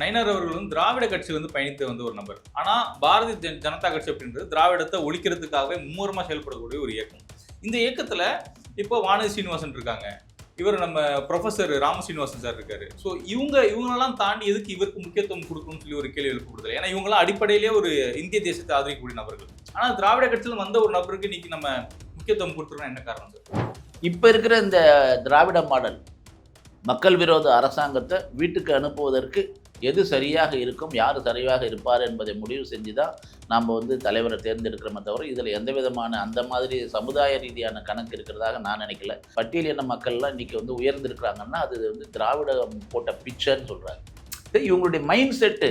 நயினார் அவர்கள் வந்து திராவிட கட்சியில் வந்து பயணித்து வந்து ஒரு நபர். ஆனால் பாரதிய ஜனதா கட்சி அப்படின்றது திராவிடத்தை ஒழிக்கிறதுக்காகவே மும்முரமாக செயல்படக்கூடிய ஒரு இயக்கம். இந்த இயக்கத்தில் இப்போ வானதி சீனிவாசன் இருக்காங்க. இவர் நம்ம ப்ரொஃபசர் ராம சீனிவாசன் சார் இருக்காரு. ஸோ இவங்க இவங்களெல்லாம் தாண்டி எதுக்கு இவருக்கு முக்கியத்துவம் கொடுக்கணும்னு சொல்லி ஒரு கேள்வி எழுப்பப்படுது ஏன்னா இவங்களாம் அடிப்படையிலேயே ஒரு இந்திய தேசத்தை ஆதரிக்கக்கூடிய நபர்கள். ஆனால் திராவிட கட்சியில் வந்த ஒரு நபருக்கு இன்னைக்கு நம்ம முக்கியத்துவம் கொடுத்துருக்கோம் என்ன காரணம் சார் இப்போ இருக்கிற இந்த திராவிட மாடல் மக்கள் விரோத அரசாங்கத்தை வீட்டுக்கு அனுப்புவதற்கு எது சரியாக இருக்கும் யார் சரியாக இருப்பார் என்பதை முடிவு செஞ்சு தான் நாம் வந்து தலைவரை தேர்ந்தெடுக்கிறோமே தவிர இதில் எந்த விதமான அந்த மாதிரி சமுதாய ரீதியான கணக்கு இருக்கிறதாக நான் நினைக்கல. பட்டியலின மக்கள்லாம் இன்றைக்கி வந்து உயர்ந்திருக்கிறாங்கன்னா அது வந்து திராவிடம் போட்ட பிக்சர்னு சொல்கிறாங்க இவங்களுடைய மைண்ட் செட்டு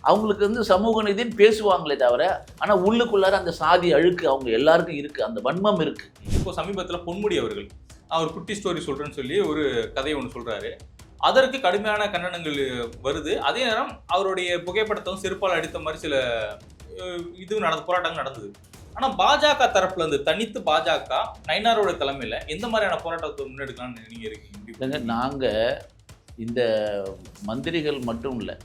அவங்களுக்கு வந்து சமூக நீதினு பேசுவாங்களே தவிர ஆனால் உள்ளுக்குள்ளார அந்த சாதி அழுக்கு அவங்க எல்லாருக்கும் இருக்குது அந்த வன்மம் இருக்குது இப்போ சமீபத்தில் பொன்முடி அவர்கள் அவர் குட்டி ஸ்டோரி சொல்கிறேன்னு சொல்லி ஒரு கதையை ஒன்று சொல்கிறாரு அதற்கு கடுமையான கண்டனங்கள் வருது. அதே நேரம் அவருடைய புகைப்படத்தையும் செருப்பால் அடித்த மாதிரி சில இது நடந்த போராட்டங்கள் நடந்தது. ஆனா பாஜக தரப்புல இருந்து தனித்து பாஜக நைனாரோட தலைமையில எந்த மாதிரியான போராட்டத்தை முன்னெடுக்கலாம்னு நீங்க இருக்கீங்க? நாங்கள் இந்த மந்திரிகள் மட்டும் இல்லை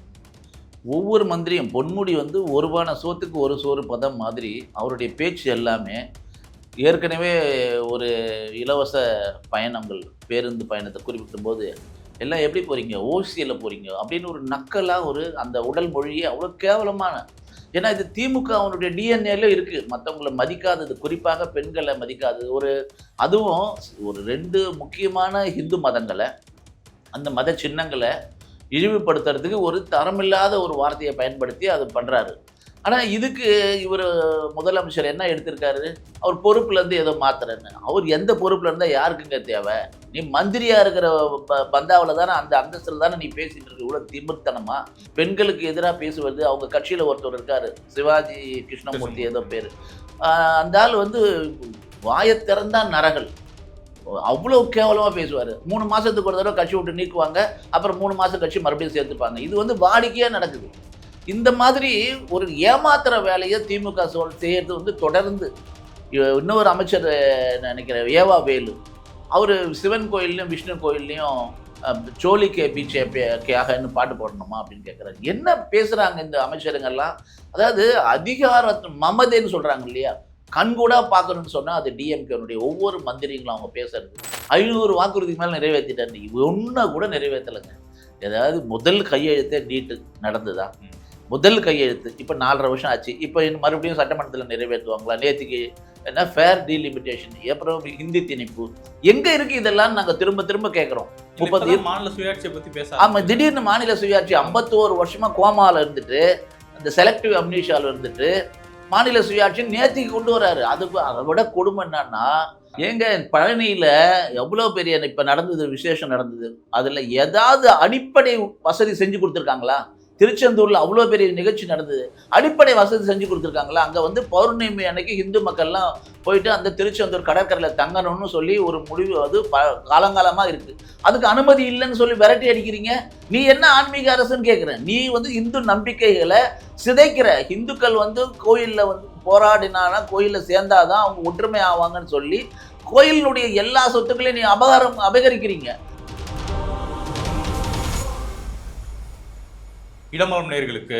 ஒவ்வொரு மந்திரியும் பொன்முடி வந்து ஒருபான சோத்துக்கு ஒரு சோறு பதம் மாதிரி அவருடைய பேச்சு எல்லாமே ஏற்கனவே ஒரு இலவச பயணங்கள் பேருந்து பயணத்தை குறிப்பிடும் போது எல்லாம் எப்படி போகிறீங்க ஓசியில் போகிறீங்க அப்படின்னு ஒரு நக்கலாக ஒரு அந்த உடல் மொழியே அவ்வளோ கேவலமான. ஏன்னா இது திமுக அவனுடைய டிஎன்ஏல இருக்குது மற்றவங்களை மதிக்காதது குறிப்பாக பெண்களை மதிக்காதது. ஒரு அதுவும் ஒரு ரெண்டு முக்கியமான இந்து மதங்களை அந்த மத சின்னங்களை இழிவுபடுத்துறதுக்கு ஒரு தரமில்லாத ஒரு வார்த்தையை பயன்படுத்தி அது பண்ணுறாரு ஆனால் இதுக்கு இவர் முதலமைச்சர் என்ன எடுத்திருக்காரு? அவர் பொறுப்புலேருந்து ஏதோ மாத்துறேன்னு அவர் எந்த பொறுப்பில் இருந்தால் யாருக்குங்க தேவை? நீ மந்திரியாக இருக்கிற ப- பந்தாவில் தானே அந்த அந்தஸ்தில் தானே நீ பேசிட்டு இருக்க? இவ்வளோ திமுத்தனமாக பெண்களுக்கு எதிராக பேசுவது அவங்க கட்சியில் ஒருத்தர் இருக்கார் சிவாஜி கிருஷ்ணமூர்த்தி ஏதோ பேர். அந்த ஆள் வந்து வாயை திறந்தா நரகள் அவ்வளோ கேவலமாக பேசுவார். மூணு மாதத்துக்கு ஒரு தடவை கட்சி விட்டு நீக்குவாங்க அப்புறம் மூணு மாதம் கட்சி மறுபடியும் சேர்த்துப்பாங்க. இது வந்து வாடிக்கையாக நடக்குது. இந்த மாதிரி ஒரு ஏமாத்துற வேலையை திமுக சோழ செய்கிறது வந்து தொடர்ந்து. இன்னொரு அமைச்சர் நினைக்கிறேன் ஏவா வேலு. அவர் சிவன் கோயில்லையும் விஷ்ணு கோயில்லையும் அஹ், சோழி கே. பீச்சே கேகன்னு பாட்டு போடணுமா அப்படின்னு கேட்குறாரு என்ன பேசுகிறாங்க இந்த அமைச்சருங்கெல்லாம்? அதாவது அதிகார மமதைன்னு சொல்கிறாங்க இல்லையா? கண்கூடாக பார்க்கணும்னு சொன்னால் அது டிஎம்கேனுடைய ஒவ்வொரு மந்திரிகளும் அவங்க பேசுறது. ஐநூறு வாக்குறுதிக்கு மேலே நிறைவேற்றிட்டாரு ஒன்றை கூட நிறைவேற்றலைங்க ஏதாவது முதல் கையெழுத்தே நீட்டு நடந்துதான் முதல் கையெழுத்து. இப்போ நாலரை வருஷம் ஆச்சு. இப்போ மறுபடியும் சட்டமன்றத்தில் நிறைவேற்றுவாங்களா? நேற்றுக்கு என்ன? ஃபேர் டீலிமிட்டேஷன் அப்புறம் ஹிந்தி திணிப்பு. எங்கே இருக்கு இதெல்லாம் நாங்கள் திரும்ப திரும்ப கேட்குறோம் முப்பது இப்பதான் மாநில சுயாட்சியை பத்தி பேச ஆமாம் திடீர்னு மாநில சுயாட்சி ஐம்பத்தோரு வருஷமா கோமால இருந்துட்டு அந்த செலக்டிவ் அம்னீஷால இருந்துட்டு மாநில சுயாட்சி நேத்திக்கு கொண்டு வராரு. அது அதை விட கொடுமை என்னன்னா ஏங்க பழனியில எவ்வளோ பெரிய இப்போ நடந்தது விசேஷம் நடந்தது. அதில் ஏதாவது அடிப்படை வசதி செஞ்சு கொடுத்துருக்காங்களா? திருச்செந்தூரில் அவ்வளோ பெரிய நிகழ்ச்சி நடந்தது. அடிப்படை வசதி செஞ்சு கொடுத்துருக்காங்களா? அங்கே வந்து பௌர்ணமி அன்னைக்கு இந்து மக்கள்லாம் போயிட்டு அந்த திருச்செந்தூர் கடற்கரையில் தங்கணும்னு சொல்லி ஒரு முடிவு அது ப காலங்காலமாக இருக்குது அதுக்கு அனுமதி இல்லைன்னு சொல்லி விரட்டி அடிக்கிறீங்க. நீ என்ன ஆன்மீக அரசுன்னு கேட்குறேன் நீ வந்து இந்து நம்பிக்கைகளை சிதைக்கிற. இந்துக்கள் வந்து கோயிலில் வந்து போராடினானா கோயிலில் சேர்ந்தாதான் அவங்க ஒற்றுமை ஆவாங்கன்னு சொல்லி கோயிலினுடைய எல்லா சொத்துக்களையும் நீ அபகாரம் அபகரிக்கிறீங்க. இடமலம் நேயர்களுக்கு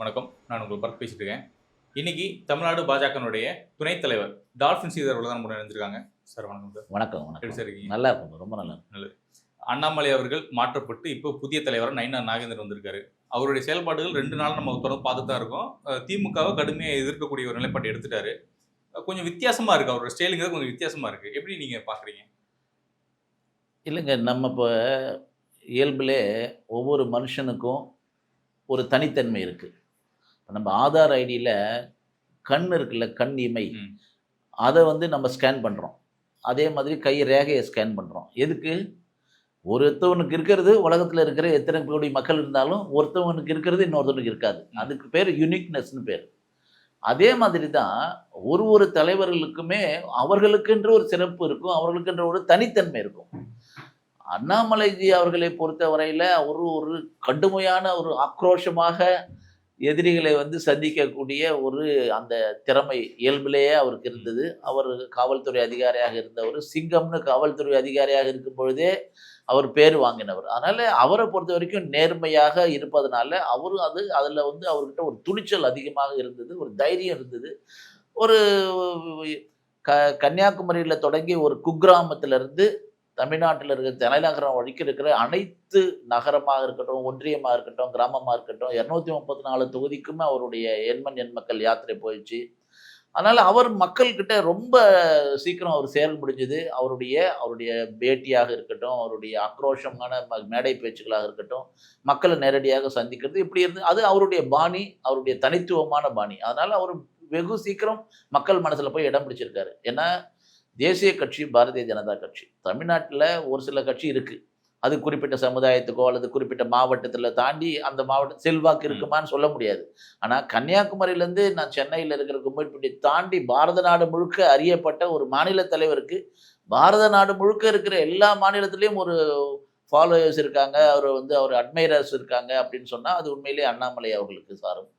வணக்கம். நான் உங்களை பரத் பேசிட்டு இருக்கேன். இன்னைக்கு தமிழ்நாடு பாஜகனுடைய துணைத் தலைவர் டால்பின் சீதர் அவர்கள் தான் முன்னாடி இருந்திருக்காங்க சார் வணக்கம் சார். வணக்கம் வணக்கம். சார் நல்லா இருக்கும் ரொம்ப நல்லா இருக்கும். அண்ணாமலை அவர்கள் மாற்றப்பட்டு இப்போ புதிய தலைவராக நைனா நாகேந்திரன் வந்திருக்காரு. அவருடைய செயல்பாடுகள் ரெண்டு நாள் நம்ம தொடர்ந்து பார்த்துட்டு தான் இருக்கோம். திமுகவை கடுமையாக எதிர்க்கக்கூடிய ஒரு நிலைப்பாட்டை எடுத்துட்டாரு. கொஞ்சம் வித்தியாசமா இருக்கு. அவரோட ஸ்டைலுங்கிறது கொஞ்சம் வித்தியாசமா இருக்கு. எப்படி நீங்க பாக்குறீங்க இல்லைங்க நம்ம இப்போ இயல்பிலே ஒவ்வொரு மனுஷனுக்கும் ஒரு தனித்தன்மை இருக்குது நம்ம ஆதார் ஐடியில் கண் இருக்குல்ல கண் இமை. அதை வந்து நம்ம ஸ்கேன் பண்ணுறோம் அதே மாதிரி கை ரேகையை ஸ்கேன் பண்ணுறோம் எதுக்கு? ஒருத்தவனுக்கு இருக்கிறது உலகத்தில் இருக்கிற எத்தனை கோடி மக்கள் இருந்தாலும் ஒருத்தவனுக்கு இருக்கிறது இன்னொருத்தவனுக்கு இருக்காது. அதுக்கு பேர் யுனிக்னஸ்னு பேர். அதே மாதிரி தான் ஒரு ஒரு தலைவர்களுக்குமே அவர்களுக்கென்று ஒரு சிறப்பு இருக்கும் அவர்களுக்கென்ற ஒரு தனித்தன்மை இருக்கும். அண்ணாமலைஜி அவர்களை பொறுத்த வரையில் ஒரு ஒரு கடுமையான ஒரு ஆக்ரோஷமாக எதிரிகளை வந்து சந்திக்கக்கூடிய ஒரு அந்த திறமை இயல்பிலேயே அவருக்கு இருந்தது. அவர் காவல்துறை அதிகாரியாக இருந்தவர். சிங்கம்னு காவல்துறை அதிகாரியாக இருக்கும் பொழுதே அவர் பேர் வாங்கினவர். அதனால் அவரை பொறுத்த வரைக்கும் நேர்மையாக இருப்பதனால அவரும் அது அதில் வந்து அவர்கிட்ட ஒரு துணிச்சல் அதிகமாக இருந்தது ஒரு தைரியம் இருந்தது. ஒரு க கன்னியாகுமரியில் தொடங்கி ஒரு குக்கிராமத்திலிருந்து தமிழ்நாட்டில் இருக்கிற தலைநகரம் வழிக்கு இருக்கிற அனைத்து நகரமாக இருக்கட்டும் ஒன்றியமாக இருக்கட்டும் கிராமமாக இருக்கட்டும் இரநூத்தி முப்பத்தி நாலு தொகுதிக்குமே அவருடைய எண்மண் எண்மக்கள் யாத்திரை போயிடுச்சு. அதனால் அவர் மக்கள்கிட்ட ரொம்ப சீக்கிரம் அவர் சேர முடிஞ்சது. அவருடைய அவருடைய பேட்டியாக இருக்கட்டும் அவருடைய ஆக்ரோஷமான மேடை பேச்சுக்களாக இருக்கட்டும் மக்களை நேரடியாக சந்திக்கிறது. இப்படி இருந்து அது அவருடைய பாணி அவருடைய தனித்துவமான பாணி. அதனால் அவர் வெகு சீக்கிரம் மக்கள் மனசில் போய் இடம் பிடிச்சிருக்காரு. ஏன்னா தேசிய கட்சி பாரதிய ஜனதா கட்சி. தமிழ்நாட்டில் ஒரு சில கட்சி இருக்குது அது குறிப்பிட்ட சமுதாயத்துக்கோ அல்லது குறிப்பிட்ட மாவட்டத்தில் தாண்டி அந்த மாவட்டம் செல்வாக்கு இருக்குமான்னு சொல்ல முடியாது. ஆனால் கன்னியாகுமரியிலேருந்து நான் சென்னையில் இருக்கிற கும்பல்பட்டி தாண்டி பாரத நாடு முழுக்க அறியப்பட்ட ஒரு மாநில தலைவருக்கு பாரத நாடு முழுக்க இருக்கிற எல்லா மாநிலத்திலையும் ஒரு ஃபாலோயர்ஸ் இருக்காங்க. அவர் வந்து அவர் அட்மைரர்ஸ் இருக்காங்க அப்படின்னு சொன்னால் அது உண்மையிலேயே அண்ணாமலை அவர்களுக்கு சாரும்.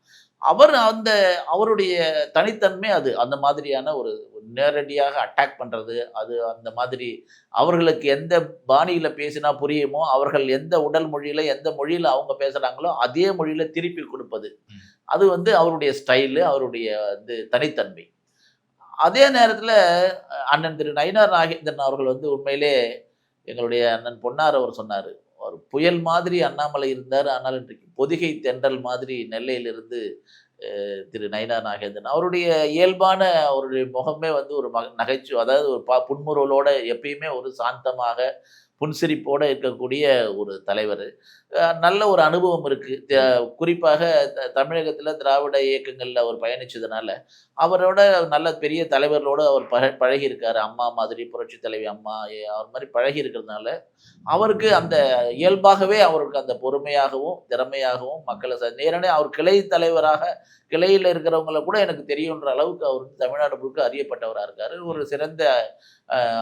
அவர் அந்த அவருடைய தனித்தன்மை அது. அந்த மாதிரியான ஒரு நேரடியாக அட்டாக் பண்ணுறது அது அந்த மாதிரி. அவர்களுக்கு எந்த பாணியில் பேசினா புரியுமோ அவர்கள் எந்த உடல் மொழியில் எந்த மொழியில் அவங்க பேசுகிறாங்களோ அதே மொழியில் திருப்பி கொடுப்பது. அது வந்து அவருடைய ஸ்டைலு அவருடைய வந்து தனித்தன்மை. அதே நேரத்தில் அண்ணன் திரு நயினார் நாகேந்திரன் அவர்கள் வந்து உண்மையிலே எங்களுடைய அண்ணன் பொன்னார் அவர் சொன்னார். ஒரு புயல் மாதிரி அண்ணாமலை இருந்தார். ஆனால் இன்றைக்கு பொதிகை தென்றல் மாதிரி நெல்லையிலிருந்து திரு நயனா நாகேந்திரன் அவருடைய இயல்பான அவருடைய முகமே வந்து ஒரு மக நகைச்சுவை அதாவது ஒரு பா புன்முறுவலோட எப்பயுமே ஒரு சாந்தமாக புன்சிரிப்போடு இருக்கக்கூடிய ஒரு தலைவர். நல்ல ஒரு அனுபவம் இருக்குது குறிப்பாக த- தமிழகத்தில் திராவிட இயக்கங்களில் அவர் பயணித்ததுனால அவரோட நல்ல பெரிய தலைவர்களோடு அவர் பழ பழகியிருக்கார். அம்மா மாதிரி புரட்சி தலைவி அம்மா அவர் மாதிரி பழகி இருக்கிறதுனால அவருக்கு அந்த இயல்பாகவே அவருக்கு அந்த பொறுமையாகவும் திறமையாகவும் மக்களை ச நேரடியாக அவர் கிளை தலைவராக கிளையில் இருக்கிறவங்கள கூட எனக்கு தெரியுன்ற அளவுக்கு அவர் வந்து தமிழ்நாடு முழுக்க அறியப்பட்டவராக இருக்கார். ஒரு சிறந்த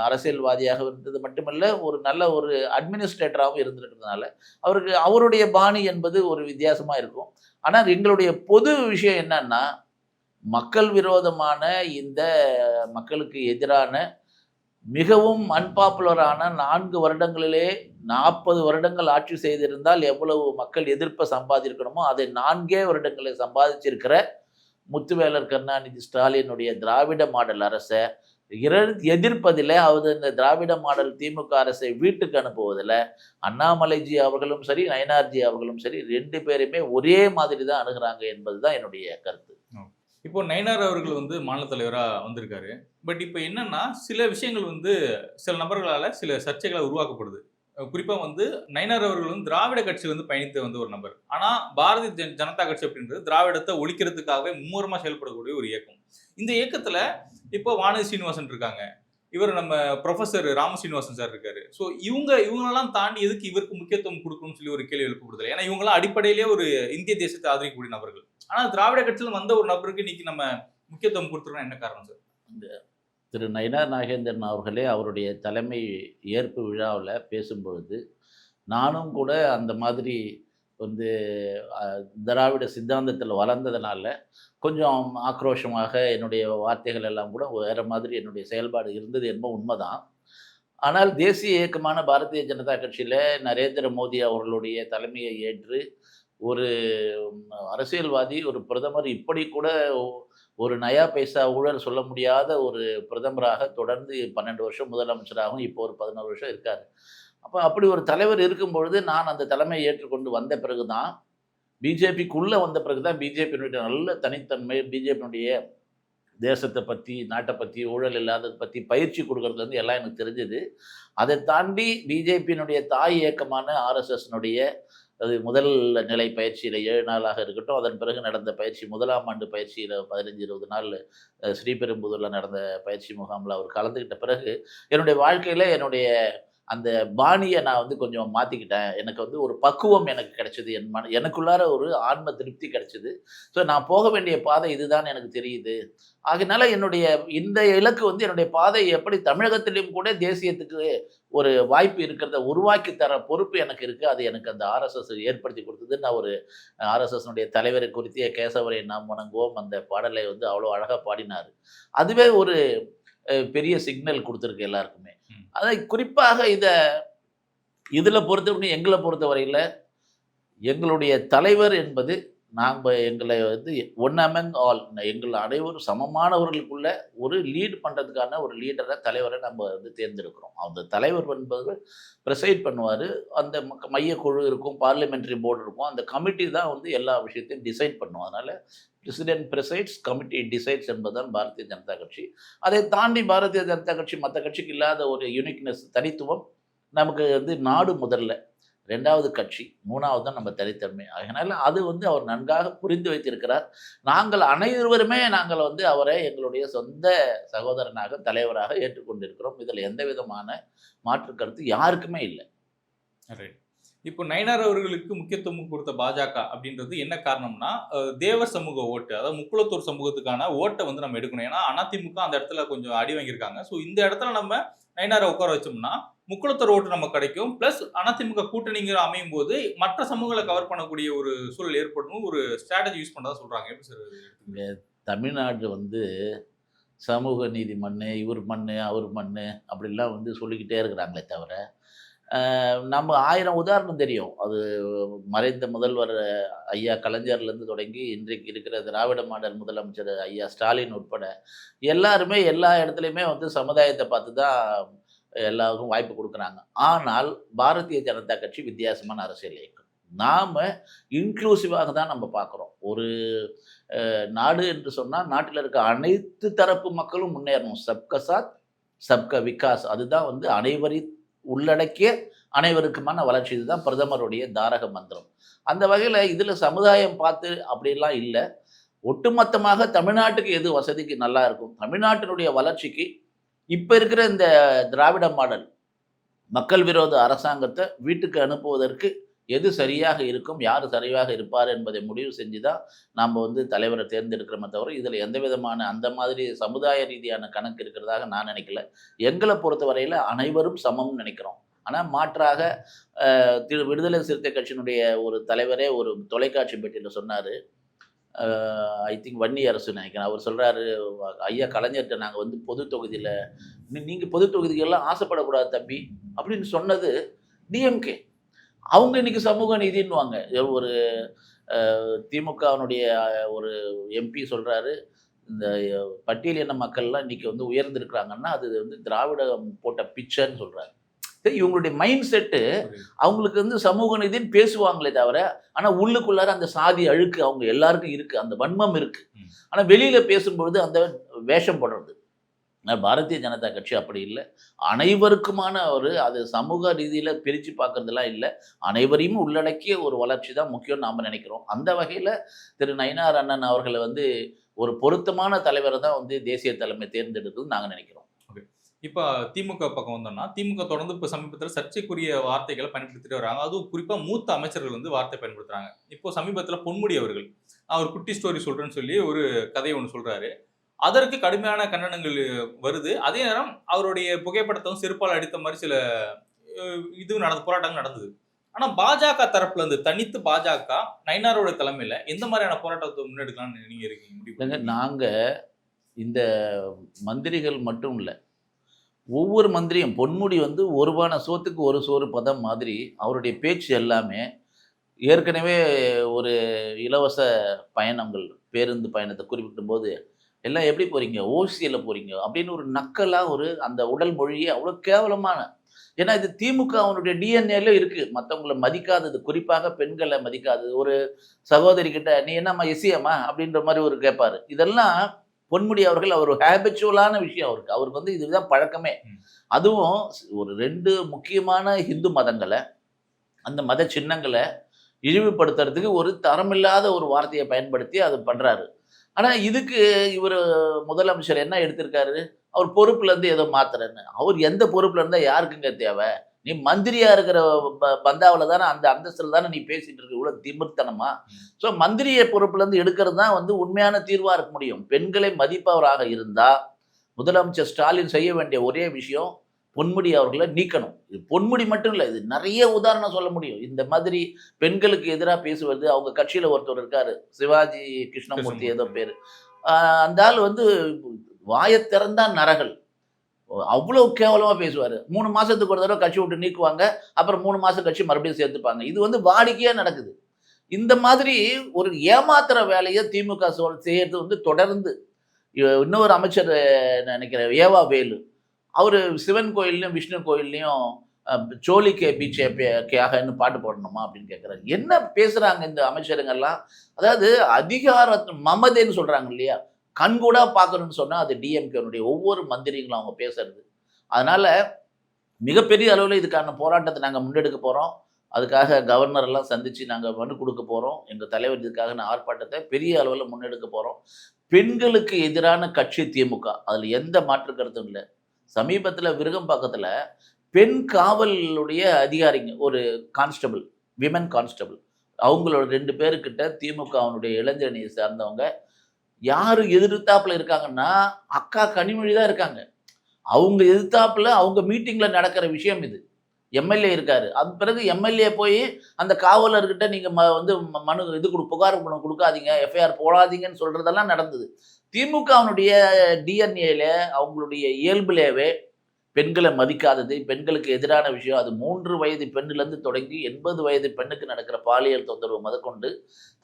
அரசியல்வாதியாக இருந்தது. மட்டுமல்ல ஒரு நல்ல ஒரு அட்மினிஸ்ட்ரேட்டராகவும் இருந்திருக்கிறதுனால அவருக்கு அவருடைய பாணி என்பது ஒரு வித்தியாசமாக இருக்கும். ஆனால் எங்களுடைய பொது விஷயம் என்னன்னா மக்கள் விரோதமான இந்த மக்களுக்கு எதிரான மிகவும் அன்பாப்புலரான நான்கு வருடங்களிலே நாற்பது வருடங்கள் ஆட்சி செய்திருந்தால் எவ்வளவு மக்கள் எதிர்ப்பை சம்பாதிக்கணுமோ அதை நான்கே வருடங்களை சம்பாதிச்சிருக்கிற முத்துவேலர் கருணாநிதி ஸ்டாலினுடைய திராவிட மாடல் அரசை எதிர்ப்பதில் அவர் இந்த திராவிட மாடல் திமுக அரசை வீட்டுக்கு அனுப்புவதில் அண்ணாமலைஜி அவர்களும் சரி நயனார்ஜி அவர்களும் சரி ரெண்டு பேருமே ஒரே மாதிரி தான் அணுகிறாங்க என்பது தான் என்னுடைய கருத்து. இப்போ நயினார் அவர்கள் வந்து மாநில தலைவராக வந்திருக்காரு. பட் இப்போ என்னன்னா சில விஷயங்கள் வந்து சில நபர்களால் சில சர்ச்சைகளை உருவாக்கப்படுது. குறிப்பாக வந்து நயினார் அவர்கள் வந்து திராவிட கட்சியில் வந்து பயணித்த வந்து ஒரு நபர். ஆனால் பாரதிய ஜன- ஜனதா கட்சி அப்படின்றது திராவிடத்தை ஒழிக்கிறதுக்காகவே மும்முரமாக செயல்படக்கூடிய ஒரு இயக்கம். இந்த இயக்கத்துல இப்போ வானதி சீனிவாசன் இருக்காங்க. இவர் நம்ம ப்ரொஃபஸர் ராம சீனிவாசன் சார் இருக்காரு. ஸோ இவங்க இவங்களெல்லாம் தாண்டி எதுக்கு இவருக்கு முக்கியத்துவம் கொடுக்கணும்னு சொல்லி ஒரு கேள்வி எழுப்பப்படுது ஏன்னா இவங்களாம் அடிப்படையிலேயே ஒரு இந்திய தேசத்தை ஆதரிக்கக்கூடிய நபர்கள். ஆனால் திராவிட கட்சியில் வந்த ஒரு நபருக்கு இன்னைக்கு நம்ம முக்கியத்துவம் கொடுத்துருக்கோம் என்ன காரணம் சார் இந்த திரு நயனார் நாகேந்திரன் அவர்களே அவருடைய தலைமை ஏற்பு விழாவில் பேசும்பொழுது நானும் கூட அந்த மாதிரி வந்து திராவிட சித்தாந்தத்தில் வளர்ந்ததுனால கொஞ்சம் ஆக்ரோஷமாக என்னுடைய வார்த்தைகள் எல்லாம் கூட வேறு மாதிரி என்னுடைய செயல்பாடு இருந்தது என்பது உண்மைதான். ஆனால் தேசிய இயக்கமான பாரதிய ஜனதா கட்சியில் நரேந்திர மோடி அவர்களுடைய தலைமையை ஏற்று ஒரு அரசியல்வாதி ஒரு பிரதமர் இப்படி கூட ஒரு நயா பைசா ஊழல் சொல்ல முடியாத ஒரு பிரதமராக தொடர்ந்து பன்னெண்டு வருஷம் முதலமைச்சராகவும் இப்போ ஒரு பதினோரு வருஷம் இருக்கார். அப்போ அப்படி ஒரு தலைவர் இருக்கும் பொழுது நான் அந்த தலைமையை ஏற்றுக்கொண்டு வந்த பிறகு தான் பிஜேபிக்குள்ளே வந்த பிறகு தான் பிஜேபியினுடைய நல்ல தனித்தன்மை பிஜேபியினுடைய தேசத்தை பற்றி நாட்டை பற்றி ஊழல் இல்லாததை பற்றி பயிற்சி கொடுக்கறதுலேருந்து எல்லாம் எனக்கு தெரிஞ்சது. அதை தாண்டி பிஜேபியினுடைய தாய் இயக்கமான ஆர்எஸ்எஸ்னுடைய அது முதல் நிலை பயிற்சியில் ஏழு நாளாக இருக்கட்டும். அதன் பிறகு நடந்த பயிற்சி முதலாம் ஆண்டு பயிற்சியில் பதினஞ்சு இருபது நாள் ஸ்ரீபெரும்புதூரில் நடந்த பயிற்சி முகாமில் அவர் கலந்துக்கிட்ட பிறகு என்னுடைய வாழ்க்கையில் என்னுடைய அந்த பாணியை நான் வந்து கொஞ்சம் மாற்றிக்கிட்டேன் எனக்கு வந்து ஒரு பக்குவம் எனக்கு கிடைச்சது. என் மன எனக்குள்ளார ஒரு ஆன்ம திருப்தி கிடைச்சிது. ஸோ நான் போக வேண்டிய பாதை இதுதான் எனக்கு தெரியுது. அதனால என்னுடைய இந்த இலக்கு வந்து என்னுடைய பாதை எப்படி தமிழகத்திலையும் கூட தேசியத்துக்கு ஒரு வாய்ப்பு இருக்கிறத உருவாக்கி தர பொறுப்பு எனக்கு இருக்குது அது எனக்கு அந்த ஆர்எஸ்எஸ் ஏற்படுத்தி கொடுத்தது. நான் ஒரு ஆர்எஸ்எஸ்னுடைய தலைவரை குறித்திய கேசவரை நாம் வணங்குவோம். அந்த பாடலை வந்து அவ்வளோ அழகாக பாடினார். அதுவே ஒரு பெரிய சிக்னல் கொடுத்துருக்கு எல்லாருக்குமே. அதை குறிப்பாக இதை இதில் பொறுத்தவரைக்கும் எங்களை பொறுத்தவரையில் எங்களுடைய தலைவர் என்பது நாங்கள் எங்களை வந்து ஒன் அமங் ஆல் எங்கள் அனைவரும் சமமானவர்களுக்குள்ள ஒரு லீட் பண்ணுறதுக்கான ஒரு லீடரை தலைவரை நம்ம வந்து தேர்ந்தெடுக்கிறோம். அந்த தலைவர் என்பது ப்ரெசைட் பண்ணுவார். அந்த மையக்குழு இருக்கும் பார்லிமெண்ட்ரி போர்டு இருக்கும். அந்த கமிட்டி தான் வந்து எல்லா விஷயத்தையும் டிசைட் பண்ணும். அதனால் பிரசிடென்ட் ப்ரெசைட்ஸ் கமிட்டி டிசைட்ஸ் என்பதுதான் பாரதிய ஜனதா கட்சி. அதை தாண்டி பாரதிய ஜனதா கட்சி மற்ற கட்சிக்கு இல்லாத ஒரு யூனிக்னஸ் தனித்துவம் நமக்கு வந்து நாடு முதல்ல. ரெண்டாவது கட்சி மூணாவது தான் நம்ம தனித்தன்மை. அதனால் அது வந்து அவர் நன்றாக புரிந்து வைத்திருக்கிறார். நாங்கள் அனைவருமே நாங்கள் வந்து அவரை எங்களுடைய சொந்த சகோதரனாக தலைவராக ஏற்றுக்கொண்டிருக்கிறோம். இதில் எந்த விதமான மாற்று கருத்து யாருக்குமே இல்லை. இப்போ நயனார் அவர்களுக்கு முக்கியத்துவம் கொடுத்த பாஜக அப்படின்றது என்ன காரணம்னா தேவ தேவர் சமூக ஓட்டு அதாவது முக்குளத்தூர் சமூகத்துக்கான ஓட்டை வந்து நம்ம எடுக்கணும். ஏன்னா அதிமுக அந்த இடத்துல கொஞ்சம் அடி வாங்கியிருக்காங்க. ஸோ இந்த இடத்துல நம்ம நயனாரை உட்கார வச்சோம்னா முக்குளத்தர் ஓட்டு நமக்கு கிடைக்கும். பிளஸ் அதிமுக கூட்டணிங்கிற அமையும் போது மற்ற சமூகங்களை கவர் பண்ணக்கூடிய ஒரு சூழல் ஏற்படணும். ஒரு ஸ்ட்ராட்டஜி யூஸ் பண்ணதா சொல்றாங்க. எப்படி சார் தமிழ்நாடு வந்து சமூக நீதி மண் இவர் மண் அவர் மண் அப்படிலாம் வந்து சொல்லிக்கிட்டே இருக்கிறாங்களே தவிர நம்ம ஆயிரம் உதாரணம் தெரியும். அது மறைந்த முதல்வர் ஐயா கலைஞர்லேருந்து தொடங்கி இன்றைக்கு இருக்கிற திராவிட மாடல் முதலமைச்சர் ஐயா ஸ்டாலின் உட்பட எல்லாருமே எல்லா இடத்துலையுமே வந்து சமுதாயத்தை பார்த்து தான் எல்லாருக்கும் வாய்ப்பு கொடுக்குறாங்க. ஆனால் பாரதிய ஜனதா கட்சி வித்தியாசமான அரசியல் இயக்கம். நாம் இன்க்ளூசிவாக தான் நம்ம பார்க்குறோம். ஒரு நாடு என்று சொன்னால் நாட்டில் இருக்க அனைத்து தரப்பு மக்களும் முன்னேறணும். சப்க சாத் சப்க விகாஸ். அதுதான் வந்து அனைவரை உள்ளடக்கிய அனைவருக்குமான வளர்ச்சி. இதுதான் பிரதமருடைய தாரக மந்திரம். அந்த வகையில் இதில் சமுதாயம் பார்த்து அப்படிலாம் இல்லை. ஒட்டுமொத்தமாக தமிழ்நாட்டுக்கு எது வசதிக்கு நல்லா இருக்கும்? தமிழ்நாட்டினுடைய வளர்ச்சிக்கு இப்போ இருக்கிற இந்த திராவிட மாடல் மக்கள் விரோத அரசாங்கத்தை வீட்டுக்கு அனுப்புவதற்கு எது சரியாக இருக்கும் யார் சரியாக இருப்பார் என்பதை முடிவு செஞ்சு தான் நாம் வந்து தலைவரை தேர்ந்தெடுக்கிறோமே தவிர இதில் எந்த விதமான அந்த மாதிரி சமுதாய ரீதியான கணக்கு இருக்கிறதாக நான் நினைக்கல. எங்களை பொறுத்தவரையில் அனைவரும் சமம்னு நினைக்கிறோம். ஆனால் மாற்றாக திரு விடுதலை சிறுத்தை கட்சியினுடைய ஒரு தலைவரே ஒரு தொலைக்காட்சி பேட்டியில் சொன்னார் ஐ திங்க் வன்னி அரசு நினைக்கிறேன். அவர் சொல்கிறாரு ஐயா கலைஞர்கிட்ட நாங்கள் வந்து பொது தொகுதியில் நீங்கள் பொது தொகுதிகள்லாம் ஆசைப்படக்கூடாது தம்பி அப்படின்னு சொன்னது டிஎம்கே அவங்க இன்னைக்கு சமூக நீதின்னுவாங்க. ஒரு திமுகவினுடைய ஒரு எம்பி சொல்கிறாரு இந்த பட்டியலின மக்கள்லாம் இன்றைக்கி வந்து உயர்ந்திருக்கிறாங்கன்னா அது வந்து திராவிடம் போட்ட பிக்சர்னு சொல்கிறாரு இவங்களுடைய மைண்ட் செட்டு அவங்களுக்கு வந்து சமூக நீதின்னு பேசுவாங்களே தவிர ஆனால் உள்ளுக்குள்ளார அந்த சாதி அழுக்கு அவங்க எல்லாருக்கும் இருக்குது அந்த வன்மம் இருக்குது. ஆனால் வெளியில் பேசும்பொழுது அந்த வேஷம் போடுறது. பாரதிய ஜனதா கட்சி அப்படி இல்லை. அனைவருக்குமான ஒரு அது சமூக ரீதியில் பிரித்து பார்க்கறதெல்லாம் இல்லை. அனைவரையும் உள்ளடக்கிய ஒரு வளர்ச்சி தான் முக்கியம் நாம் நினைக்கிறோம். அந்த வகையில் திரு நயினார் அண்ணன் அவர்களை வந்து ஒரு பொருத்தமான தலைவரை தான் வந்து தேசிய தலைமை தேர்ந்தெடுக்குதுன்னு நாங்கள் நினைக்கிறோம். இப்போ திமுக பக்கம் வந்தோம்னா திமுக தொடர்ந்து இப்போ சமீபத்தில் சர்ச்சைக்குரிய வார்த்தைகளை பயன்படுத்திட்டு வராங்க. அதுவும் குறிப்பாக மூத்த அமைச்சர்கள் வந்து வார்த்தை பயன்படுத்துறாங்க. இப்போ சமீபத்தில் பொன்முடி அவர்கள் ஒரு குட்டி ஸ்டோரி சொல்றேன்னு சொல்லி ஒரு கதையை ஒன்று சொல்றாரு. அதற்கு கடுமையான கண்டனங்கள் வருது. அதே நேரம் அவருடைய புகைப்படத்தையும் செருப்பால் அடித்த மாதிரி சில இது நடந்த போராட்டங்கள் நடந்தது. ஆனா பாஜக தரப்புல இருந்து தனித்து பாஜக நயினாரோட தலைமையில எந்த மாதிரியான போராட்டத்தை முன்னெடுக்கலாம்னு நீங்க இருக்கீங்க? நாங்கள் இந்த மந்திரிகள் மட்டும் இல்லை ஒவ்வொரு மந்திரியும் பொன்முடி வந்து ஒருபான சோத்துக்கு ஒரு சோறு பதம் மாதிரி அவருடைய பேச்சு எல்லாமே ஏற்கனவே ஒரு இலவச பயணங்கள் பேருந்து பயணத்தை குறிப்பிடும் போது எல்லாம் எப்படி போகிறீங்க ஓசியில் போகிறீங்க அப்படின்னு ஒரு நக்கலாக ஒரு அந்த உடல் மொழியே அவ்வளோ கேவலமான ஏன்னா இது திமுக அவனுடைய டிஎன்ஏல இருக்குது மற்றவங்களை மதிக்காதது குறிப்பாக பெண்களை மதிக்காதது. ஒரு சகோதரி கிட்ட நீ என்னம்மா எஸ்சியம்மா அப்படின்ற மாதிரி ஒரு கேட்பாரு இதெல்லாம் பொன்முடி அவர்கள் அவர் ஹேபிச்சுவலான விஷயம் அவருக்கு. அவருக்கு வந்து இதுதான் பழக்கமே. அதுவும் ஒரு ரெண்டு முக்கியமான இந்து மதங்களை அந்த மத சின்னங்களை இழிவுபடுத்துறதுக்கு ஒரு தரமில்லாத ஒரு வார்த்தையை பயன்படுத்தி அது பண்றாரு. ஆனா இதுக்கு இவர் முதலமைச்சர் என்ன எடுத்திருக்காரு? அவர் பொறுப்புல இருந்து ஏதோ மாத்துறேன்னு அவர் எந்த பொறுப்புல இருந்தா யாருக்குங்க தேவை? நீ மந்திரியா இருக்கிற பந்தாவுல தானே அந்த அந்தஸ்துல தானே நீ பேசிட்டு இருக்க? இவ்வளவு திமிர்த்தனமா? ஸோ மந்திரியை பொறுப்புல இருந்து எடுக்கிறது தான் வந்து உண்மையான தீர்வா இருக்க முடியும். பெண்களை மதிப்பவராக இருந்தா முதலமைச்சர் ஸ்டாலின் செய்ய வேண்டிய ஒரே விஷயம் பொன்முடி அவர்களை நீக்கணும். இது பொன்முடி மட்டும் இல்லை இது நிறைய உதாரணம் சொல்ல முடியும். இந்த மாதிரி பெண்களுக்கு எதிராக பேசுவது அவங்க கட்சியில் ஒருத்தர் இருக்காரு சிவாஜி கிருஷ்ணமூர்த்தி ஏதோ பேர். அந்த ஆள் வந்து வாயை திறந்தா நரகள் அவ்வளோ கேவலமாக பேசுவார். மூணு மாதத்துக்கு ஒரு தடவை கட்சி விட்டு நீக்குவாங்க. அப்புறம் மூணு மாதம் கட்சி மறுபடியும் சேர்த்துப்பாங்க. இது வந்து வாடிக்கையாக நடக்குது. இந்த மாதிரி ஒரு ஏமாத்துற வேலையை திமுக சொல் செய்யறது வந்து தொடர்ந்து இன்னொரு அமைச்சர் நினைக்கிறேன் ஏவா வேலு. அவர் சிவன் கோயில்லையும் விஷ்ணு கோயில்லையும் அஹ், சோழி கே. பீச்சே கேகன்னு பாட்டு போடணுமா அப்படின்னு கேட்குறாரு என்ன பேசுகிறாங்க இந்த அமைச்சருங்கெல்லாம்? அதாவது அதிகார மமதைன்னு சொல்கிறாங்க இல்லையா? கண்கூடாக பார்க்கணும்னு சொன்னால் அது டிஎம்கேனுடைய ஒவ்வொரு மந்திரிகளும் அவங்க பேசுறது. அதனால் மிகப்பெரிய அளவில் இதுக்கான போராட்டத்தை நாங்கள் முன்னெடுக்க போகிறோம் அதுக்காக கவர்னர் எல்லாம் சந்தித்து நாங்கள் மனு கொடுக்க போகிறோம் எங்கள் தலைவர் இதுக்காக ஆர்ப்பாட்டத்தை பெரிய அளவில் முன்னெடுக்க போகிறோம் பெண்களுக்கு எதிரான கட்சி திமுக அதில் எந்த மாற்று கருத்தும் இல்லை. சமீபத்தில் விருகம்பாக்கத்தில் பெண் காவலுடைய அதிகாரிங்க ஒரு கான்ஸ்டபிள் விமன் கான்ஸ்டபிள் அவங்களோட ரெண்டு பேருக்கிட்ட திமுகவினுடைய இளைஞரணியை சார்ந்தவங்க யார் எதிர்த்தாப்புல இருக்காங்கன்னா அக்கா கனிமொழி தான் இருக்காங்க. அவங்க எதிர்த்தாப்புல அவங்க மீட்டிங்கில் நடக்கிற விஷயம் இது. எம்எல்ஏ இருக்காரு. அது பிறகு எம்எல்ஏ போய் அந்த காவலர்கிட்ட நீங்கள் ம வந்து ம- மனு இது கொடு புகார் மனு கொடுக்காதீங்க எஃப்ஐஆர் போடாதீங்கன்னு சொல்கிறதெல்லாம் நடந்தது. திமுகவினுடைய டிஎன்ஏல அவங்களுடைய இயல்புலேவே பெண்களை மதிக்காதது பெண்களுக்கு எதிரான விஷயம். அது மூன்று வயது பெண்ணிலேருந்து தொடங்கி எண்பது வயது பெண்ணுக்கு நடக்கிற பாலியல் தொந்தரவு முதற்கொண்டு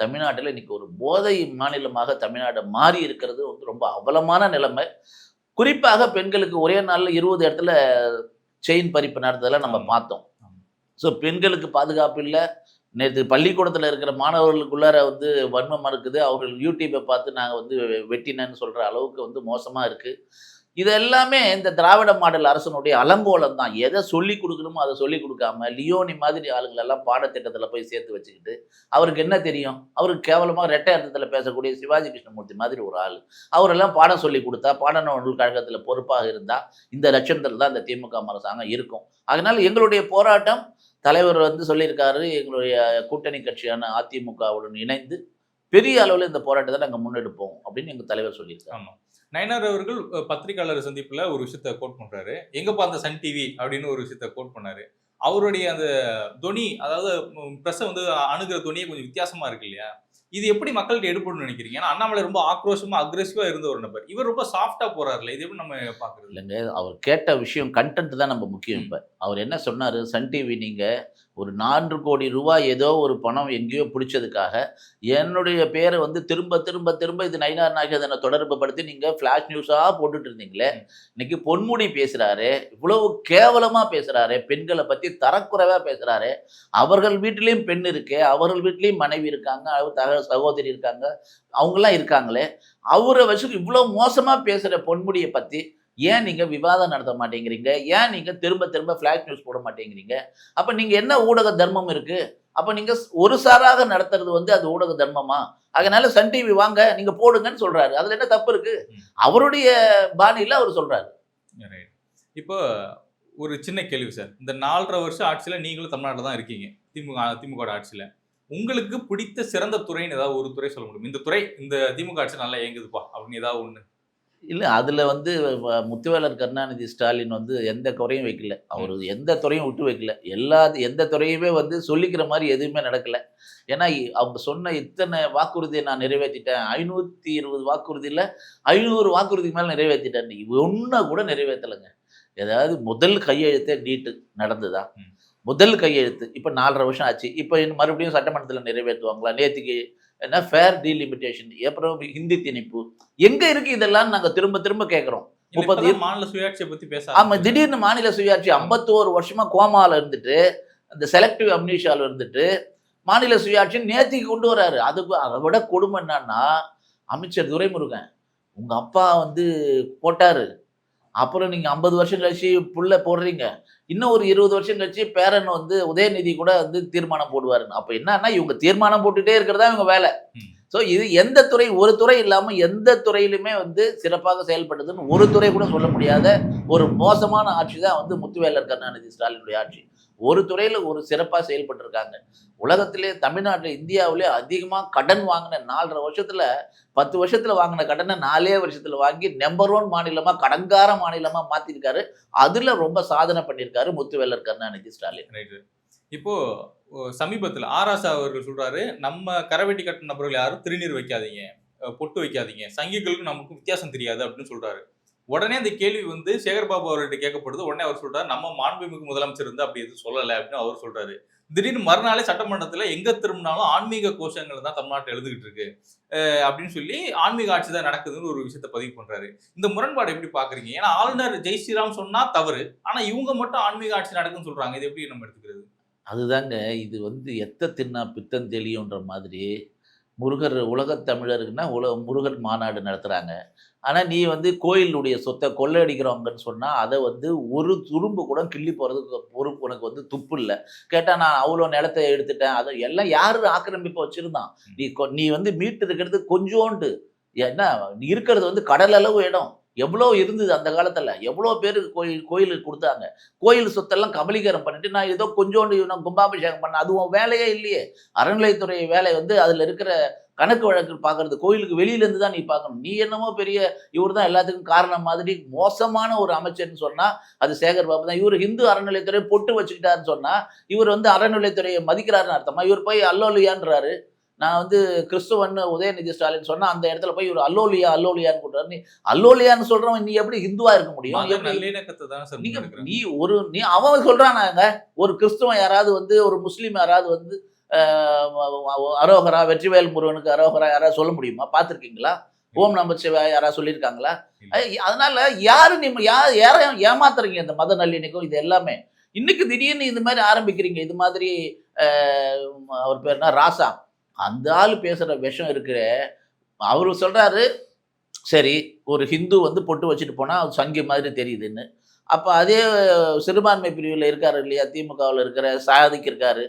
தமிழ்நாட்டில் இன்னைக்கு ஒரு போதை மாநிலமாக தமிழ்நாடு மாறி இருக்கிறது. வந்து ரொம்ப அவலமான நிலைமை. குறிப்பாக பெண்களுக்கு ஒரே நாளில் இருபது இடத்துல செயின் பறிப்பு நடந்ததெல்லாம் நம்ம. பார்த்தோம். ஸோ பெண்களுக்கு பாதுகாப்பு இல்லை. நேற்று பள்ளிக்கூடத்தில் இருக்கிற மாணவர்களுக்குள்ளார வந்து வன்மம் இருக்குது அவர்கள் யூடியூப்பை பார்த்து நாங்கள் வந்து வெட்டினேன்னு சொல்கிற அளவுக்கு வந்து மோசமாக இருக்குது இது எல்லாமே இந்த திராவிட மாடல் அரசனுடைய அலங்கோலம் தான். எதை சொல்லி கொடுக்கணுமோ அதை சொல்லி கொடுக்காம லியோனி மாதிரி ஆளுகள் எல்லாம் பாடத்திட்டத்தில் போய் சேர்த்து வச்சுக்கிட்டு அவருக்கு என்ன தெரியும்? அவருக்கு கேவலமாக ரெட்டை அர்த்தத்தில் பேசக்கூடிய சிவாஜி கிருஷ்ணமூர்த்தி மாதிரி ஒரு ஆள். அவரெல்லாம் பாடம் சொல்லி கொடுத்தா பாட நூல் கழகத்தில் பொறுப்பாக இருந்தால் இந்த லட்சணத்தில் தான் இந்த திமுக அரசாங்கம் இருக்கும். அதனால் எங்களுடைய போராட்டம் தலைவர் வந்து சொல்லியிருக்காரு எங்களுடைய கூட்டணி கட்சியான அதிமுகவுடன் இணைந்து பெரிய அளவில் இந்த போராட்டத்தை நாங்கள் முன்னெடுப்போம் அப்படின்னு எங்கள் தலைவர் சொல்லியிருக்காரு. ஆமா. நயனார் அவர்கள் அஹ், பத்திரிக்கையாளர் சந்திப்புல ஒரு விஷயத்த கோட் பண்றாரு. எங்கப்பா அந்த சன் டிவி அப்படின்னு ஒரு விஷயத்த கோட் பண்ணாரு. அவருடைய அந்த தொனி அதாவது ப்ரெஸ்ஸை வந்து அணுகிற தொனியே கொஞ்சம் வித்தியாசமா இருக்கு இல்லையா? இது எப்படி மக்கள்கிட்ட எடுப்படணும்னு நினைக்கிறீங்க? ஏன்னா அண்ணாமலை ரொம்ப ஆக்ரோஷமா அக்ரெசிவா இருந்த ஒரு நபர். இவர் ரொம்ப சாஃப்டா போறாருல இது எப்படி நம்ம பாக்குறது இல்லைங்க அவர் கேட்ட விஷயம் கண்டென்ட் தான் நம்ம முக்கியம் இப்போ. அவர் என்ன சொன்னார்? சன் டிவி நீங்கள் ஒரு நான்கு கோடி ரூபாய் ஏதோ ஒரு பணம் எங்கேயோ பிடிச்சதுக்காக என்னுடைய பேரை வந்து திரும்ப திரும்ப திரும்ப இது நயினார் நாகேதனை தொடர்பு படுத்தி நீங்கள் ஃப்ளாஷ் நியூஸாக போட்டுட்டு இருந்தீங்களே. இன்னைக்கு பொன்முடி பேசுகிறாரு இவ்வளவு கேவலமாக பேசுகிறாரு பெண்களை பற்றி தரக்குறைவாக பேசுகிறாரு அவர்கள் வீட்டிலையும் பெண் இருக்கு அவர்கள் வீட்லேயும் மனைவி இருக்காங்க அவர் தக சகோதரி இருக்காங்க அவங்களாம் இருக்காங்களே. அவரை வச்சு இவ்வளோ மோசமாக பேசுகிற பொன்முடியை பற்றி ஏன் நீங்கள் விவாதம் நடத்த மாட்டேங்கிறீங்க? ஏன் நீங்கள் திரும்ப திரும்ப ஃப்ளாஷ் நியூஸ் போட மாட்டேங்கிறீங்க? அப்போ நீங்கள் என்ன ஊடக தர்மம் இருக்குது அப்போ நீங்கள் ஒரு சாராக நடத்துறது வந்து அது ஊடக தர்மமா? அதனால சன் டிவி வாங்க நீங்கள் போடுங்கன்னு சொல்கிறாரு அதில் என்ன தப்பு இருக்குது. அவருடைய பாணியில் அவர் சொல்கிறாரு. இப்போ ஒரு சின்ன கேள்வி சார். இந்த நாலரை வருஷம் ஆட்சியில நீங்களும் தமிழ்நாட்டில் தான் இருக்கீங்க. திமுக திமுக ஆட்சியில. உங்களுக்கு பிடித்த சிறந்த துறைன்னு ஏதாவது ஒரு துறை சொல்ல முடியும்? இந்த துறை இந்த திமுக ஆட்சி நல்லா இயங்குதுப்பா அப்படின்னு ஏதாவது ஒண்ணு. இல்லை அதில் வந்து முத்துவேலர் கருணாநிதி ஸ்டாலின் வந்து எந்த குறையும் வைக்கல. அவர் எந்த துறையும் விட்டு வைக்கல. எல்லா எந்த துறையுமே வந்து சொல்லிக்கிற மாதிரி எதுவுமே நடக்கல. ஏன்னா அவங்க சொன்ன இத்தனை வாக்குறுதியை நான் நிறைவேற்றிட்டேன். ஐநூற்றி இருபது வாக்குறுதியில் ஐநூறு வாக்குறுதிக்கு மேலே நிறைவேற்றிட்டேன். ஒன்றை கூட நிறைவேற்றலைங்க. ஏதாவது முதல் கையெழுத்தே நீட்டு நடந்ததா. முதல் கையெழுத்து. இப்போ நாலரை வருஷம் ஆச்சு. இப்போ மறுபடியும் சட்டமன்றத்தில் நிறைவேற்றுவாங்களா? நேற்றுக்கு என்ன? ஃபேர் டீலிமிட்டேஷன் அப்புறம் ஹிந்தி திணிப்பு. எங்க இருக்கு இதெல்லாம் நாங்க திரும்ப திரும்ப கேட்குறோம் இல்ல, முப்பது இப்பதான் மாநில சுயாட்சியை பத்தி பேச ஆமா ஆரம்பிச்சிருக்காங்க. திடீர்னு மாநில சுயாட்சி ஐம்பத்தோரு வருஷமா கோமால இருந்துட்டு அந்த செலக்டிவ் அம்னீஷால இருந்துட்டு மாநில சுயாட்சி நேத்திக்கு கொண்டு வராரு. அதுக்கு அதை விட கொடுமை என்னன்னா அமைச்சர் துரைமுருகன் உங்க அப்பா வந்து போட்டாரு. அப்புறம் நீங்க ஐம்பது வருஷம் கழிச்சு புள்ள போடுறீங்க. இன்னும் ஒரு இருபது வருஷம் கழிச்சு பேரன் வந்து உதயநிதி கூட வந்து தீர்மானம் போடுவாருன்னு. அப்ப என்னன்னா இவங்க தீர்மானம் போட்டுட்டே இருக்கிறதா இவங்க வேலை. ஸோ இது எந்த துறை ஒரு துறை இல்லாம எந்த துறையிலுமே வந்து சிறப்பாக செயல்படுதுன்னு ஒரு துறை கூட சொல்ல முடியாத ஒரு மோசமான ஆட்சி தான் வந்து முத்துவேலர் கருணாநிதி ஸ்டாலினுடைய ஆட்சி. ஒரு துறையில் ஒரு சிறப்பாக செயல்பட்டிருக்காங்க. உலகத்திலே தமிழ்நாட்டில் இந்தியாவிலே அதிகமாக கடன் வாங்கின நாலரை வருஷத்தில் பத்து வருஷத்தில் வாங்கின கடனை நாலே வருஷத்தில் வாங்கி நம்பர் ஒன் மாநிலமாக கடங்கார மாநிலமாக மாற்றிருக்காரு அதில் ரொம்ப சாதனை பண்ணியிருக்காரு முத்துவேலர் கருணாநிதி ஸ்டாலின். இப்போ சமீபத்தில் ஆராசா அவர்கள் சொல்றாரு நம்ம கரவெட்டி கட்டின நபர்கள் யாரும் திருநீர் வைக்காதீங்க பொட்டு வைக்காதீங்க சங்கிகளுக்கும் நமக்கு வித்தியாசம் தெரியாது அப்படின்னு சொல்றாரு. உடனே அந்த கேள்வி வந்து சேகர்பாபு அவர்கிட்ட கேட்கப்படுது. உடனே அவர் சொல்றாரு நம்ம மாண்புமிகு முதலமைச்சர் வந்து அப்படி எதுவும் சொல்லலை அப்படின்னு அவர் சொல்றாரு. திடீர்னு மறுநாளே சட்டமன்றத்தில் எங்கே திரும்பினாலும் ஆன்மீக கோஷங்கள் தான் தமிழ்நாட்டில் எழுதுகிட்டு இருக்கு. அப்படின்னு சொல்லி ஆன்மீக ஆட்சி தான் நடக்குதுன்னு ஒரு விஷயத்த பதிவு பண்றாரு. இந்த முரண்பாடு எப்படி பாக்குறீங்க? ஏன்னா ஆளுநர் ஜெய் ஸ்ரீராம் சொன்னா தவறு. ஆனா இவங்க மட்டும் ஆன்மீக ஆட்சி நடக்குன்னு சொல்றாங்க. இது எப்படி நம்ம எடுத்துக்கிறது? அதுதாங்க இது வந்து எத்த தின்னா பித்தம் தெளியுன்ற மாதிரி முருகர் உலகத் தமிழருக்குன்னா உல முருகர் மாநாடு நடத்துகிறாங்க ஆனால் நீ வந்து கோயிலுடைய சொத்தை கொள்ளையடிக்கிறவங்கன்னு சொன்னால் அதை வந்து ஒரு துரும்பு கூட கிள்ளி போகிறதுக்கு பொறுப்பு உனக்கு வந்து துப்பு இல்லை. கேட்டால் நான் அவ்வளோ நிலத்தை எடுத்துட்டேன் அதை எல்லாம் யார் ஆக்கிரமிப்பை வச்சுருந்தான்? நீ கொ- நீ வந்து மீட்டு இருக்கிறது கொஞ்சோண்டு என்ன இருக்கிறது வந்து கடல் அளவு இடம். எவ்வளோ இருந்தது அந்த காலத்தில்? எவ்வளோ பேர் கோயில் கோயிலுக்கு கொடுத்தாங்க? கோயில் சொத்தெல்லாம் கபலீகரம் பண்ணிட்டு நான் ஏதோ கொஞ்சோண்டு நான் கும்பாபிஷேகம் பண்ண அதுவும் வேலையே இல்லையே. அறநிலையத்துறை வேலை வந்து அதில் இருக்கிற கணக்கு வழக்கு பார்க்கறது கோயிலுக்கு வெளியிலேருந்து தான் நீ பார்க்கணும். நீ என்னமோ பெரிய இவர் தான் எல்லாத்துக்கும் காரணம் மாதிரி மோசமான ஒரு அமைச்சர்னு சொன்னால் அது சேகர் பாபு தான். இவர் ஹிந்து அறநிலையத்துறையை பொட்டு வச்சுக்கிட்டாருன்னு சொன்னால் இவர் வந்து அறநிலையத்துறையை மதிக்கிறாருன்னு அர்த்தமா? இவர் போய் அல்லோலியான்றாரு. நான் வந்து கிறிஸ்துவன் உதயநிதி ஸ்டாலின் சொன்னா அந்த இடத்துல போய் இவர் அல்லோலியா அல்லோலியான்னு கூட்டாரு நீ அல்லோலியான்னு சொல்றவன் நீ எப்படி ஹிந்துவா இருக்க முடியும்? நீங்க. நீ ஒரு நீ அவன் சொல்றானாங்க ஒரு கிறிஸ்துவன் யாராவது வந்து ஒரு முஸ்லீம் யாராவது வந்து அரோகரா வெற்றிவேல் முருகனுக்கு அரோகரா யாராவது சொல்ல முடியுமா? பார்த்துருக்கீங்களா? ஓம் நம சிவாய யாராவது சொல்லியிருக்காங்களா? அதனால யாரு நீ யா யாரையும் ஏமாத்துறீங்க இந்த மத நல்லிணக்கம்? இது எல்லாமே. இன்னைக்கு திடீர்னு இது மாதிரி ஆரம்பிக்கிறீங்க. இது மாதிரி அவர் பேர் என்ன? ராசா. அந்த ஆள் பேசுற விஷம் இருக்கிற அவரு சொல்றாரு சரி ஒரு ஹிந்து வந்து பொட்டு வச்சுட்டு போனா அது சங்கி மாதிரி தெரியுதுன்னு. அப்போ அதே சிறுபான்மை பிரிவில் இருக்காரு இல்லையா திமுகவில் இருக்கிற சாதிக்கு இருக்காரு.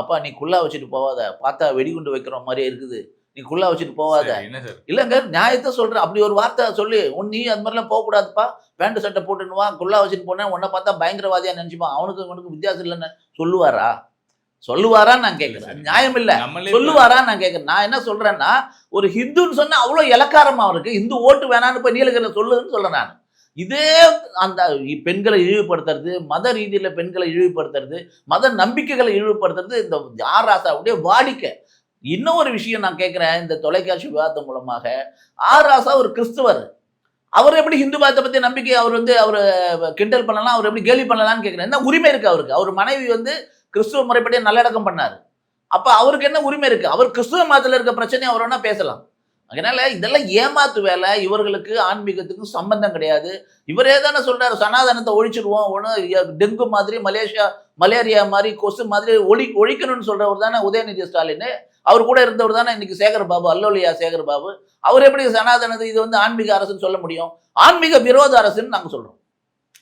அப்பா நீ குள்ளா வச்சுட்டு போவாத பார்த்தா வெடிகுண்டு வைக்கிற மாதிரி இருக்குது. நீ குள்ளா வச்சுட்டு போவாத. இல்லைங்க நியாயத்தை சொல்றேன் அப்படி ஒரு வார்த்தை சொல்லி. உன் நீ அது மாதிரிலாம் போகக்கூடாதுப்பா. பேண்ட் சட்டை போட்டுன்னு வா குள்ளா வச்சுட்டு போனேன் உன்னை பார்த்தா பயங்கரவாதியா நினைச்சுப்பான். அவனுக்கு இவனுக்கு வித்தியாசம் இல்லைன்னு சொல்லுவாரா? சொல்லுவாரான்னு நான் கேட்கிறேன். நியாயம் இல்ல சொல்லுவாரான்னு நான் கேட்கிறேன் நான் என்ன சொல்றேன்னா ஒரு ஹிந்துன்னு சொன்னா அவ்வளோ இலக்காரமா இருக்கு. இந்து ஓட்டு வேணான்னு போய் நீலகிரில சொல்லுதுன்னு சொல்றேன் நான். இதே அந்த பெண்களை இழிவுபடுத்துறது மத ரீதியில பெண்களை இழிவுபடுத்துறது மத நம்பிக்கைகளை இழிவுபடுத்துறது இந்த ஆர் ராசாவுடைய வாடிக்கை. இன்னும் ஒரு விஷயம் நான் கேட்கிறேன் இந்த தொலைக்காட்சி விவாதம் மூலமாக. ஆர் ராசா ஒரு கிறிஸ்துவர். அவர் எப்படி ஹிந்து மதத்தை பத்தி நம்பிக்கை அவர் வந்து அவர் கிண்டல் பண்ணலாம் அவர் எப்படி கேலி பண்ணலாம்னு கேட்கிறேன் என்ன உரிமை இருக்கு அவருக்கு? அவர் மனைவி வந்து கிறிஸ்துவ முறைப்படி நல்லடக்கம் பண்ணார். அப்போ அவருக்கு என்ன உரிமை இருக்குது அவர் கிறிஸ்துவ மதத்தில் இருக்க பிரச்சனையை அவர் வேணால் பேசலாம். அதனால இதெல்லாம் ஏமாத்து வேலை. இவர்களுக்கு ஆன்மீகத்துக்கும் சம்பந்தம் கிடையாது. இவரே தானே சொல்றாரு சனாதனத்தை ஒழிச்சிடுவோம் ஒன்று டெங்கு மாதிரி மலேசியா மலேரியா மாதிரி கொசு மாதிரி ஒழி ஒழிக்கணும்னு சொல்றவர் தானே உதயநிதி ஸ்டாலின். அவர் கூட இருந்தவர் தானே இன்னைக்கு சேகர் பாபு அல்லோலியா சேகர் பாபு. அவர் எப்படி சனாதனத்தை இது வந்து ஆன்மீக அரசுன்னு சொல்ல முடியும்? ஆன்மீக விரோத அரசுன்னு நாங்கள் சொல்றோம்.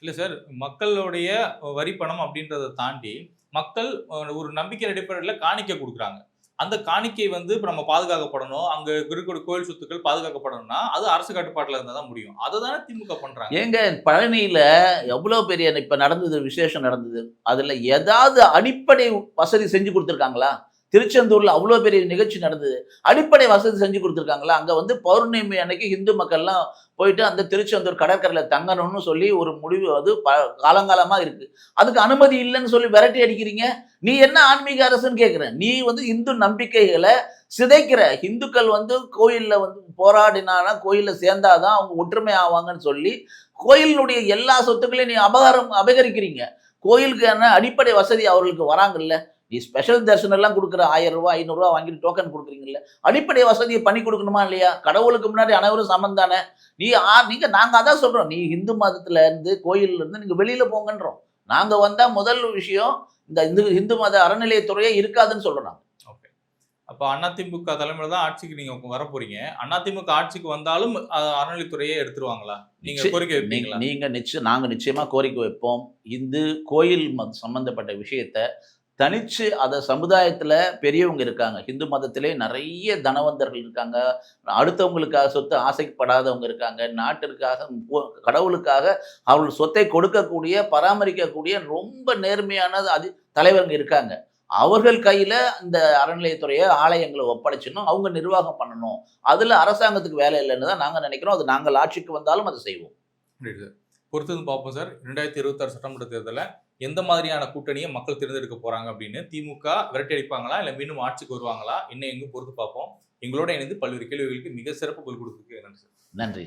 இல்லை சார் மக்களுடைய வரி பணம் அப்படின்றத தாண்டி மக்கள் ஒரு நம்பிக்கை அடிப்படையில் காணிக்கை கொடுக்குறாங்க. அந்த காணிக்கை வந்து இப்போ நம்ம பாதுகாக்கப்படணும். அங்கே இருக்கக்கூடிய கோயில் சொத்துக்கள் பாதுகாக்கப்படணும்னா அது அரசு கட்டுப்பாட்டில் இருந்தால் தான் முடியும். அதை தானே திமுக பண்ணுறாங்க ஏங்க பழனியில் எவ்வளோ பெரிய இப்போ நடந்தது விசேஷம் நடந்தது. அதில் ஏதாவது அடிப்படை வசதி செஞ்சு கொடுத்துருக்காங்களா? திருச்செந்தூரில் அவ்வளோ பெரிய நிகழ்ச்சி நடந்தது. அடிப்படை வசதி செஞ்சு கொடுத்துருக்காங்களா? அங்கே வந்து பௌர்ணமி அன்னைக்கு இந்து மக்கள்லாம் போயிட்டு அந்த திருச்செந்தூர் கடற்கரையில் தங்கணும்னு சொல்லி ஒரு முடிவு அது ப காலங்காலமாக இருக்குது அதுக்கு அனுமதி இல்லைன்னு சொல்லி விரட்டி அடிக்கிறீங்க. நீ என்ன ஆன்மீக அரசுன்னு கேட்குற நீ வந்து இந்து நம்பிக்கைகளை சிதைக்கிற. இந்துக்கள் வந்து கோயிலில் வந்து போராடினானா கோயிலில் சேர்ந்தாதான் அவங்க ஒற்றுமை ஆவாங்கன்னு சொல்லி கோயிலினுடைய எல்லா சொத்துக்களையும் நீ அபகாரம் அபகரிக்கிறீங்க. கோயிலுக்கு என்ன அடிப்படை வசதி அவர்களுக்கு வராங்கல்ல? நீ ஸ்பெஷல் தரிசனம் எல்லாம் கொடுக்குற ஆயிரம் ரூபாய் ஐநூறுரூவா வாங்கிட்டு டோக்கன் கொடுக்குறீங்கல்ல அடிப்படை வசதியை பண்ணி கொடுக்கணுமா இல்லையா? கடவுளுக்கு முன்னாடி அனைவரும் சமம் தானே? நீ ஆ நீங்க நாங்க அதான் சொல்றோம். நீ இந்து மதத்துல இருந்து கோயில்ல இருந்து நீங்க வெளியில போங்கன்றோம். நாங்க வந்தா முதல் விஷயம் இந்த இந்து இந்து மத அறநிலையத்துறையே இருக்காதுன்னு சொல்றோம் அப்போ அதிமுக தலைமையில தான் ஆட்சிக்கு நீங்க வர போறீங்க. அதிமுக ஆட்சிக்கு வந்தாலும் அறநிலைத்துறையே எடுத்துருவாங்களா? நீங்க கோரிக்கை வைப்பீங்களா? நீங்க நிச்சயம் நாங்க நிச்சயமா கோரிக்கை வைப்போம். இந்து கோயில் மத சம்பந்தப்பட்ட விஷயத்த தனிச்சு அதை சமுதாயத்தில் பெரியவங்க இருக்காங்க. ஹிந்து மதத்திலே நிறைய தனவந்தர்கள் இருக்காங்க. அடுத்தவங்களுக்காக சொத்து ஆசைப்படாதவங்க இருக்காங்க. நாட்டிற்காக கடவுளுக்காக அவர்கள் சொத்தை கொடுக்கக்கூடிய பராமரிக்கக்கூடிய ரொம்ப நேர்மையான அது தலைவர்கள் இருக்காங்க. அவர்கள் கையில் இந்த அறநிலையத்துறையை ஆலயங்களை ஒப்படைச்சிடணும். அவங்க நிர்வாகம் பண்ணணும். அதில் அரசாங்கத்துக்கு வேலை இல்லைன்னு தான் நாங்கள் நினைக்கிறோம். அது நாங்கள் ஆட்சிக்கு வந்தாலும் அதை செய்வோம். பொறுத்து பொறுத்தது பார்ப்போம் சார். ரெண்டாயிரத்தி இருபத்தாறு சட்டமன்ற தேர்தலில் எந்த மாதிரியான கூட்டணியை மக்கள் தேர்ந்தெடுக்க போறாங்க அப்படின்னு திமுக விரட்டி அடிப்பாங்களா இல்லை மீண்டும் ஆட்சிக்கு வருவாங்களா? இன்னும் எங்கும் பொறுத்து பார்ப்போம். எங்களோட இணைந்து பல்வேறு கேள்விகளுக்கு மிக சிறப்பு குரல் கொடுத்துருக்கு நன்றி சார். நன்றி.